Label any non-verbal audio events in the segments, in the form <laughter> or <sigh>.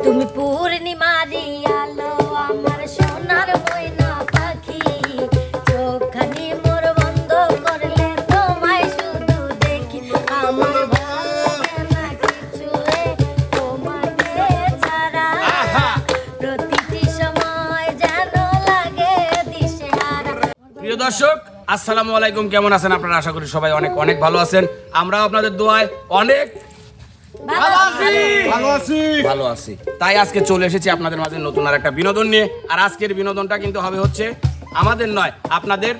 তুমি পূর্ণিমারি আলো আমার সোনার ময়না পাখি। চোখখানি মোর বন্ধ করলে তোমায় শুধু দেখি। আমার প্রিয় দর্শক আসসালামু আলাইকুম। কেমন আছেন আপনারা? আশা করি সবাই অনেক অনেক ভালো আছেন। আমরাও আপনাদের দোয়ায় অনেক ভালো আছি। ভালো আছি। তাই আজকে চলে এসেছি আপনাদের মাঝে নতুন আর একটা বিনোদন নিয়ে। আর আজকের বিনোদনটা কিন্তু হবে হচ্ছে আমাদের নয় আপনাদের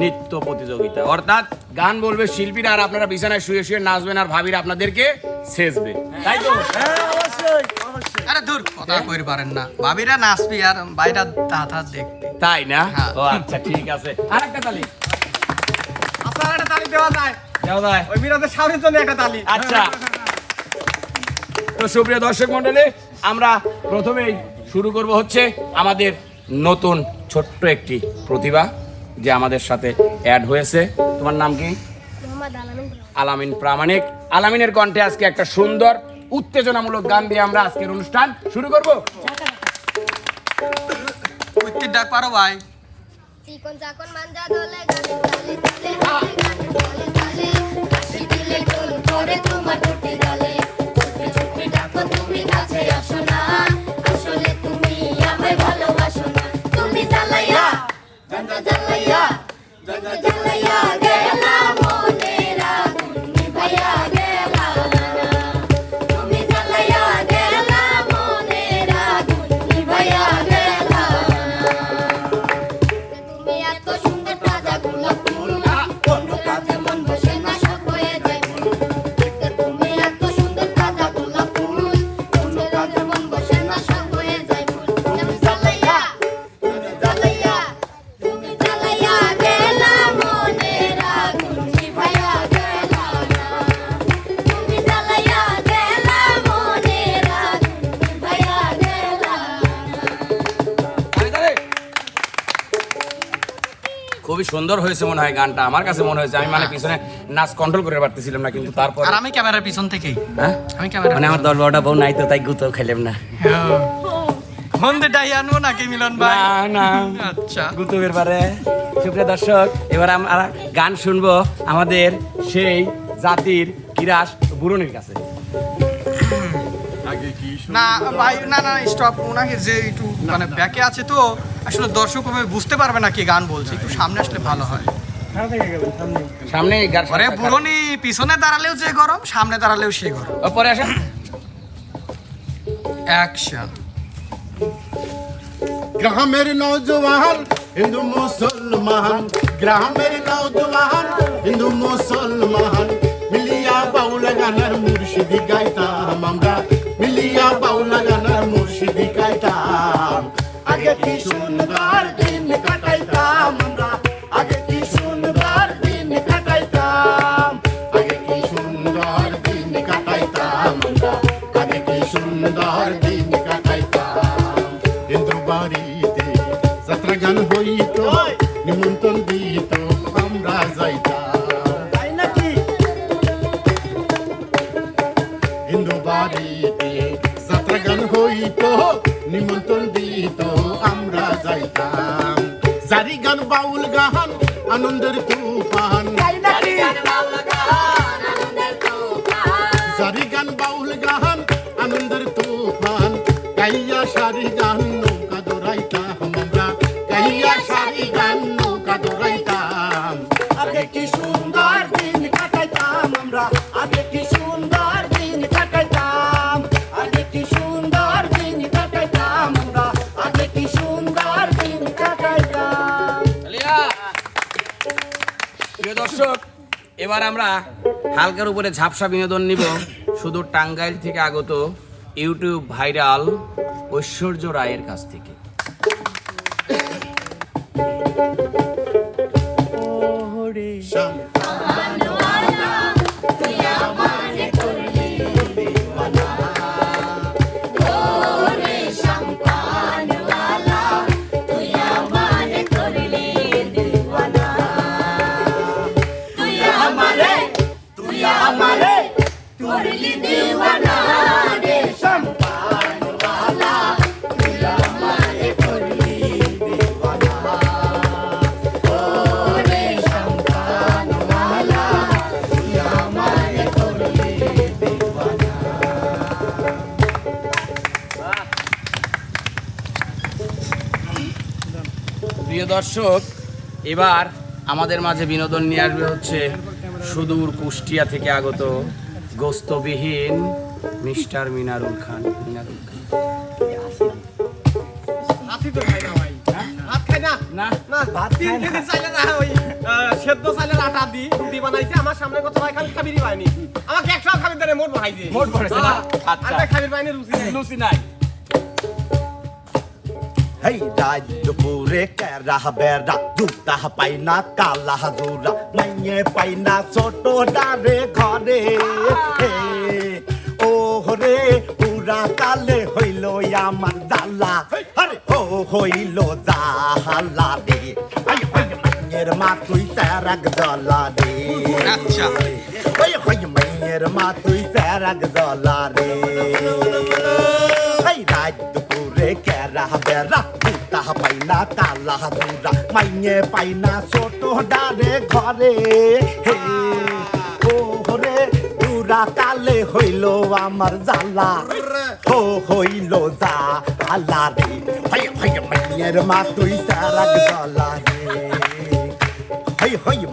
নৃত্য প্রতিযোগিতা। অর্থাৎ গান বলবে শিল্পীরা আর আপনারা বিছানায় শুয়ে শুয়ে নাচবেন আর ভাবিরা আপনাদেরকে সেচবে তাই তো? হ্যাঁ অবশ্যই অবশ্যই আরে দূর কথা কইর পারেন না। ভাবিরা নাচবি আর বাইরা দাঁত হাত দেখবি তাই না? হ্যাঁ। ও আচ্ছা ঠিক আছে। আর একটা তালি। আপনার একটা তালি দেওয়া যায়। যাও দাই ওই বিরাদের সামনের জন্য একটা তালি। আচ্ছা। তো সুপ্রিয় দর্শক মন্ডলী আমরা প্রথমেই শুরু করব হচ্ছে আমাদের নতুন ছোট্ট একটি প্রতিভা যে আমাদের সাথে অ্যাড হয়েছে তোমার নাম কি আলামিন প্রামাণিক আলামিনের কণ্ঠে আজকে একটা সুন্দর উত্তেজনামূলক গান দিয়ে আমরা আজকের অনুষ্ঠান শুরু করব ডাক পারো ভাই চিকন চাকন মাঞ্জা দোলে গানে তালে তালে গানে তালে তালে হাসি দিলে টোল করে তোমার 달려 খুবই সুন্দর হয়েছে মনে হয় গানটা। আমার কাছে মনে হয়েছে আমি মানে পিছনে নাচ কন্ট্রোল করে পারতেছিলাম না কিন্তু তারপর আর আমি ক্যামেরার পিছন থেকেই। হ্যাঁ? আমি ক্যামেরা মানে আমার দল বারোটা বউ নাই তো তাই গুতো খেলাম না। মন্দির ডাই আনব নাকি মিলন ভাই? না আচ্ছা। গুতুবের পারে। সুপ্রিয় দর্শক এবার আমরা গান শুনব আমাদের সেই জাতির কিরাস বুড়নির কাছে। না ভাই না না স্টপ ওনাকে যে একটু মানে ব্যাকে আছে তো আসলে দর্শক বুঝতে পারবে না কি গান বলছে একটু সামনে আসলে ভালো হয়। সামনে গান আরে বুড়নি পিছনে দাঁড়ালেও যে গরম সামনে দাঁড়ালেও সে গরম। পরে আসেন। অ্যাকশন গ্রামের হিন্দু মুসলমান গ্রামের নৌজওয়ান হিন্দু মুসলমান মিলিয়া বাউলা গানার মুর্শিদি গাইতাম আমরা। সুন্দর দিন কাটাইতাম আমরা। আগে কি সুন্দর দিন কাটাইতাম? আগে কি সুন্দর দিন কাটাইতাম আমরা। আগে কি সুন্দর দিন কাটাইতাম? হিন্দু বাড়িতে যাত্রা গান হইত নিমন্ত্রণ দিত আমরা যাইতাম। বাড়িতে যাত্রা গান হইত নিমন্ত্রণ দিত জারি গান বাউল গান আনন্দের তুফান জারি গান বাউল গান আনন্দের তুফান কাইয়া সারি গান এবার আমরা হালকার উপরে ঝাপসা বিনোদন নিব। শুধু টাঙ্গাইল থেকে আগত ইউটিউব ভাইরাল ঐশ্বর্য রায়ের কাছ থেকে। শাম দর্শক এবার আমাদের মাঝে বিনোদন নিয়ে আসবে হচ্ছে সুদূর কুষ্টিয়া থেকে আগত গোস্তবিহীন মিস্টার মিনারুল খান। মিনারুল খান। খাবির দেয় মোট ভাই দিয়ে। মোট পড়েছে না? আর খাবির পাইনি রুচি নাই। হেই রাজ দুপুরে কেরা বেড়া দুটা পাইনা কালা হাজুরা মাইয়ে পাইনা ছোট ডারে ঘরে। ও রে পুরা কালে হইল আমার জালা। আরে ও হইল জাহালা রে। মাইয়ের মা তুই তারাক জ্বালা রে। আচ্ছা। ওই হই মাইয়ের মা তুই তারাক জ্বালা রে। <laughs> রাত দুপুরে কেরা বেড়া কালা দুরা মাইয়ে পাইনা ছোট ডারে ঘরে। ও রে কালে হইল আমার জালা হইল যা আল্লাহ রে। মাইয়ের মা তুই সারাগ জালা রে।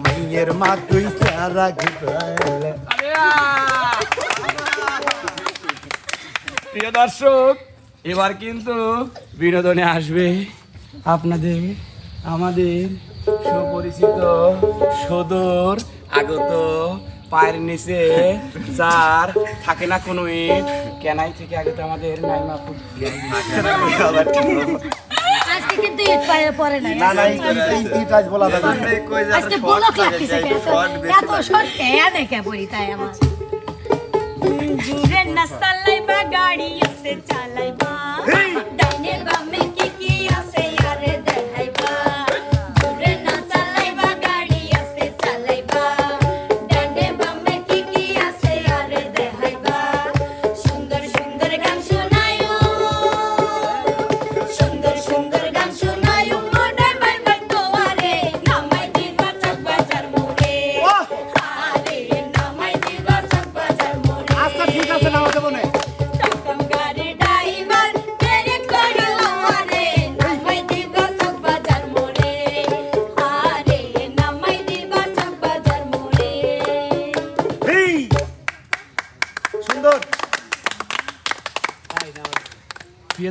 মাইয়ের মা তুই প্রিয় দর্শক, এবার কিন্তু বিনোদনে আসবে। আপনাদের আমাদের সুপরিচিত সদর আগত পায়ের নিচে যার থাকে না কোনো ইট কেনাই থেকে আগত আমাদের নাইমা ফুড আজকে কিন্তু ইট পায়ে পড়ে না। না না এই এই- এই বলা যাবে আজকে বলক লাগতেছে এত- এত শর্ট এনে কে পড়ি তাই আমার? জুরে না চালাইবা গাড়ি আছে চালাইবা ডাইনে বামে কি কি আছে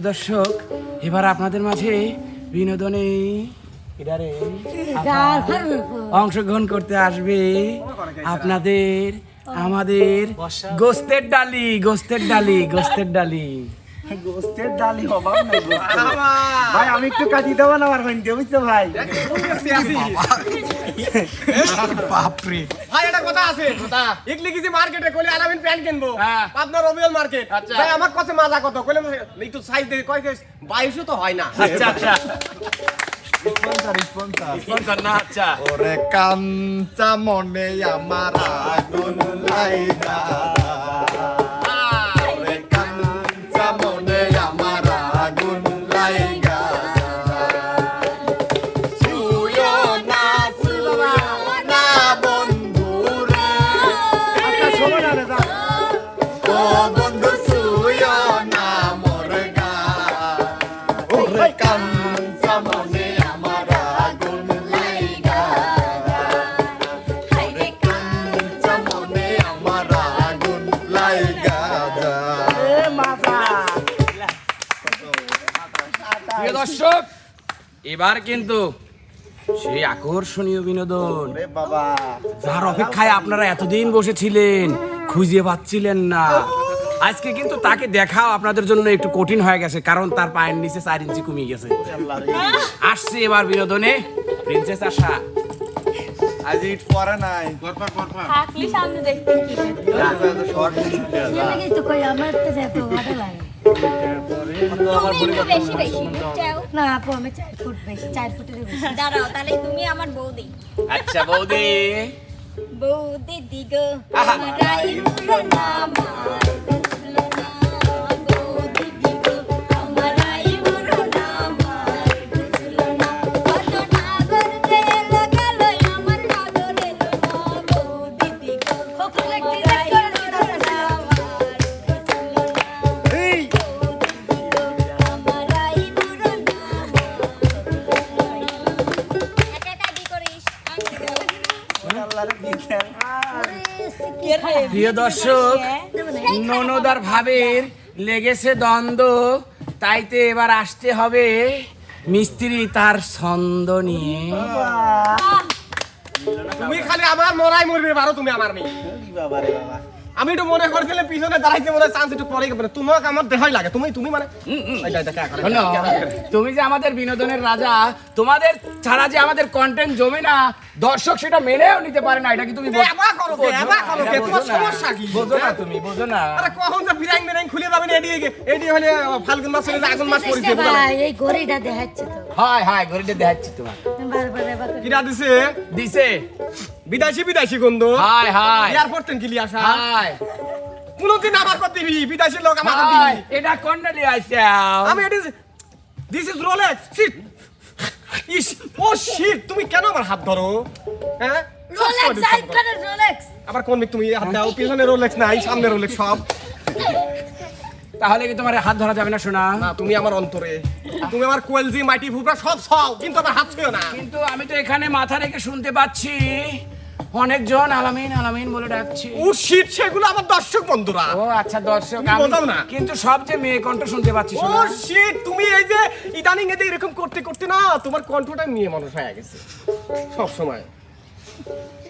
দর্শক এবার আপনাদের মাঝে বিনোদনে অংশগ্রহণ করতে আসবে আপনাদের আমাদের গোস্তের ডালি গোস্তের ডালি গোস্তের ডালি। গোস্তের ডালি অভাব ভাই আমি একটু কাটি দিতে না আমার ভাই বুঝছ ভাই? বাপরে। ভাই একটা কথা আছে। কথা? ইগলি কিছু মার্কেটে কইলে আলামিন প্যান্ট কিনবো। হ্যাঁ। আপনার রবিউল মার্কেট। আচ্ছা। ভাই আমার কাছে মাজা কত? কইলে একটু সাইজ দেখে কয় বাইশও তো হয় না। আচ্ছা আচ্ছা। আচ্ছা। ওরে কাঞ্চা মনে আমার আগুন লাইগা। এবার কিন্তু সেই আকর্ষণীয় বিনোদন। বাবা। যার অপেক্ষায় আপনারা এতদিন বসেছিলেন খুঁজে পাচ্ছিলেন না। আজকে কিন্তু তাকে দেখাও আপনাদের জন্য একটু কঠিন হয়ে গেছে কারণ তার পায়ের নিচে চার ইঞ্চি কমে গেছে। আসছে এবার বিনোদনে প্রিন্সেস আশা। আজ ইট পরে নাই। থাকলে সামনে দেখতে। কি তো কই আমার তো এত ভালো লাগে। না আপু আমি চার ফুট বেশি চার ফুটের বেশি। দাঁড়াও তাহলে তুমি আমার বৌদি। আচ্ছা বৌদি। বৌদি দিগো আমার প্রিয় দর্শক ননদার ভাবের লেগেছে দ্বন্দ্ব তাইতে এবার আসতে হবে মিস্ত্রি তার ছন্দ নিয়ে। তুমি খালি আমার মরাই মরবে পারো তুমি আমার নেই আমি একটু মনে করছিলাম পিছনে দাঁড়াইতে মনে চান্স একটু পরে গেবে তোমাকে আমার দেখাই লাগে। তুমি তুমি মানে তুমি যে আমাদের বিনোদনের রাজা তোমাদের ছাড়া যে আমাদের কন্টেন্ট জমে না দর্শক সেটা মেনেও নিতে পারে না এটা কি তুমি বোঝো- করো কে, না, করো কে, তোমার সমস্যা কি? বোঝো না তুমি বোঝো না। আরে কখন যে বিরাং বিরাং খুলে যাবেন এডি এডি হলে ফাল্গুন মাস হলে আগুন মাস পড়িছে ভাই, এই ঘড়িটা দেখাচ্ছে তো। হাই হাই ঘড়িটা দেখাচ্ছি তোমার। বারবার এবার করে। কিরা দিছে? দিছে। বিদেশি বিদেশি গন্ধ হাই হাই এয়ারপোর্ট থেকে কিলি আসা। হাই কোনদিন আমার কথা দিবি বিদেশি লোক আমার কথা দিবি এটা কন্ডালি আইছে আমি এটি দিস ইজ রোলেক্স শিট ইস ও শিট তুমি কেন আমার হাত ধরো? হ্যাঁ? রোলেক্স disturb করো। রোলেক্স আবার কোন মিনিট তুমি হাত দাও? পিছনে রোলেক্স নাই সামনে রোলেক্স সব। তাহলে কি তোমার হাত ধরা যাবে না শোনা তুমি আমার অন্তরে। তুমি আমার কোয়েলজি মাটি ফুপরা সব সব কিন্তু আমার হাত ছুঁয়ো না। কিন্তু আমি তো এখানে মাথা রেখে শুনতে পাচ্ছি। অনেকজন আলামিন আলামিন বলে ডাকছি। ও শিট সেগুলো আমার দর্শক বন্ধুরা। ও আচ্ছা দর্শক আমি- বোঝাও না। কিন্তু সব যে মেয়ে কণ্ঠ শুনতে পাচ্ছি ও শোনা। শিট তুমি এই যে ইদানিং এতে এরকম করতে করতে না তোমার কণ্ঠটা মেয়ে মানুষ হয়ে গেছে। সব সময়।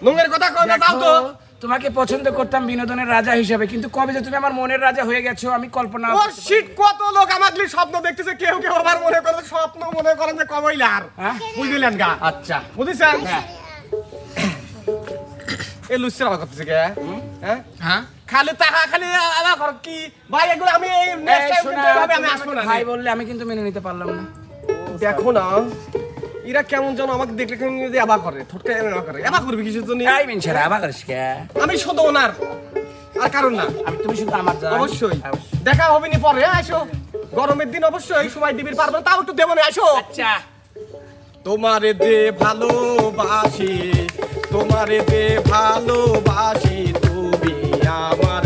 নোংের কথা কই না যাও তো। দেখো, তোমাকে পছন্দ করতাম বিনোদনের রাজা হিসেবে কিন্তু কবে যে তুমি আমার মনের রাজা হয়ে গেছো আমি কল্পনা ও শিট কত লোক আমাকে স্বপ্ন দেখতেছে কেউ কেউ আবার মনে করে স্বপ্ন মনে করেন যে কবইলার। হ্যাঁ? বুঝলেন গা? আচ্ছা। বুঝছেন? এ করতেছে কে হ্যাঁ হ্যাঁ খালি টাকা খালি আমার ঘর কি? ভাই এগুলো আমি নেক্সট টাইম শোনা, কিন্তু এভাবে আমি আসব না ভাই বললে আমি কিন্তু মেনে নিতে পারলাম না। দেখো না এরা কেমন যেন আমাকে দেখলে কেমন যদি আবার করে ঠোঁটকে এবার করে। এবার করবি কিছু তো নেই এই মিনছেরা আবার করিস কে? আমি শুধু ওনার আর কারণ না। আমি তুমি শুধু আমার জান। অবশ্যই। দেখা হবে নি পরে হ্যাঁ, আসো। গরমের দিন অবশ্যই সময় দিবির পারবে না, তাও একটু দেবো না আসো। আচ্ছা। তোমারে যে ভালোবাসি। তোমারে দে ভালোবাসি তুমি আমার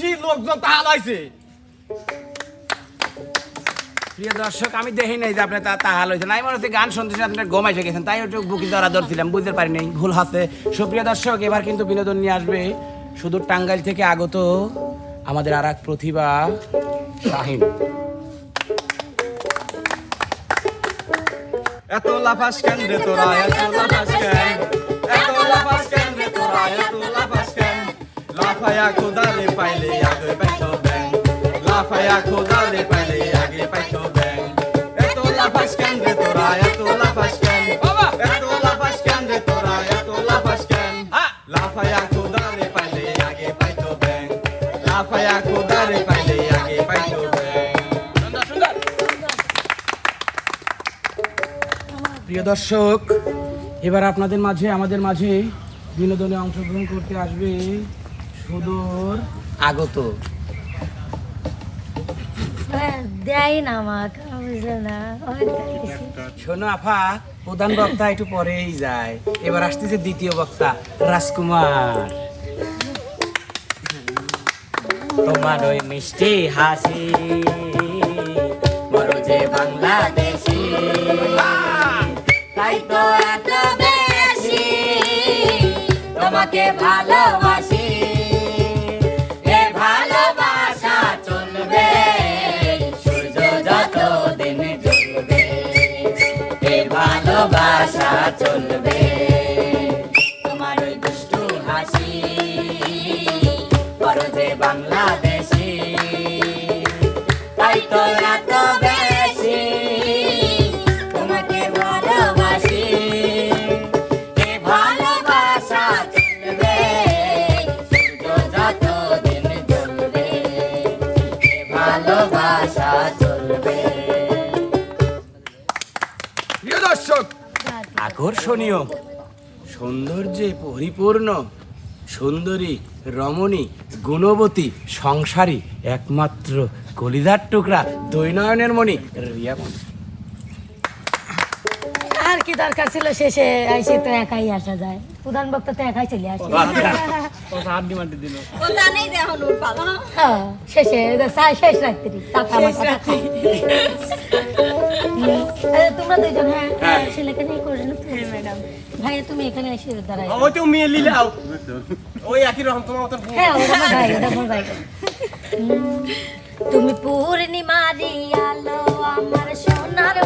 মিনসি লোকজন তাহা লাইছে। প্রিয় দর্শক, আমি দেখি নাই যে আপনার তা তাহাল হয়েছে নাই মনে হচ্ছে গান শুনতে শুনতে আপনার ঘুমাই গেছেন। তাই একটু বুকি ধরা ধরছিলাম, বুঝতে পারি নাই, ভুল হাতে সুপ্রিয় দর্শক, এবার কিন্তু বিনোদন নিয়ে আসবে শুধু টাঙ্গাইল থেকে আগত আমাদের আর এক প্রতিভা, শাহিন। এত লাফাস কেন রে তোরা, এত লাফাস কেন? এত লাফাস কেন রে তোরা, এত লাফায়া খোদারে পাইলে আগে পাইছো ব্যাং লাফায়া খোদারে পাইলে আগে পাইছো ব্যাং এত লাফাস কেন রে তোরা এত লাফাস কেন এত লাফাস কেন রে তোরা এত লাফাস কেন লাফায়া পাইলে আগে পাইছো ব্যাং লাফায়া পাইলে আগে পাইছো প্রিয় দর্শক এবার আপনাদের মাঝে আমাদের মাঝে বিনোদনে অংশগ্রহণ করতে আসবে সুদূর আগত। দেয় না আমাকে না শোনো আফা প্রধান বক্তা একটু পরেই যায়। এবার আসতেছে দ্বিতীয় বক্তা রাজকুমার। তোমার ওই মিষ্টি হাসি বড় যে বাংলাদেশি। তাই তো এত বেশি তোমাকে ভালোবাসি। চলবে। আকর্ষণীয়। সৌন্দর্যে পরিপূর্ণ সুন্দরী রমণী গুণবতী সংসারী একমাত্র কলিদার টুকরা দৈনয়নের মণি রিয়া মণ্ডল। আর কি দরকার ছিল শেষে? আইসে তো একাই আসা যায়। প্রধান বক্তা তো একাই চলে আসে। হ্যাঁ, শেষে শেষ রাত্রি। তোমরা দুইজন হ্যাঁ ছেলেকে নিয়ে করে হ্যাঁ ম্যাডাম। ভাই তুমি এখানে এসে দাঁড়াই ওই তুমি মিলি লাও ওই একই রকম তোমার মতন হ্যাঁ ওটা আমার ভাই ওটা আমার ভাই। তুমি পূর্ণিমারি আলো আমার সোনার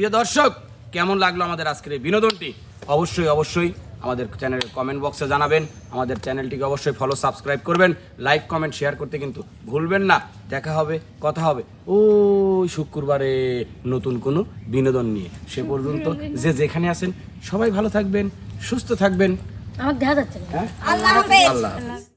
প্রিয় দর্শক কেমন লাগল আমাদের আজকের এই বিনোদনটি? অবশ্যই অবশ্যই আমাদের চ্যানেলের কমেন্ট বক্সে জানাবেন। আমাদের চ্যানেলটিকে অবশ্যই ফলো সাবস্ক্রাইব করবেন। লাইক কমেন্ট শেয়ার করতে কিন্তু ভুলবেন না। দেখা হবে কথা হবে। ওই শুক্রবারে নতুন কোনো বিনোদন নিয়ে। সে পর্যন্ত যে যেখানে আছেন সবাই ভালো থাকবেন সুস্থ থাকবেন। আমার দেখা যাচ্ছে হ্যাঁ? আল্লাহ আল্লাহ হাফেজ।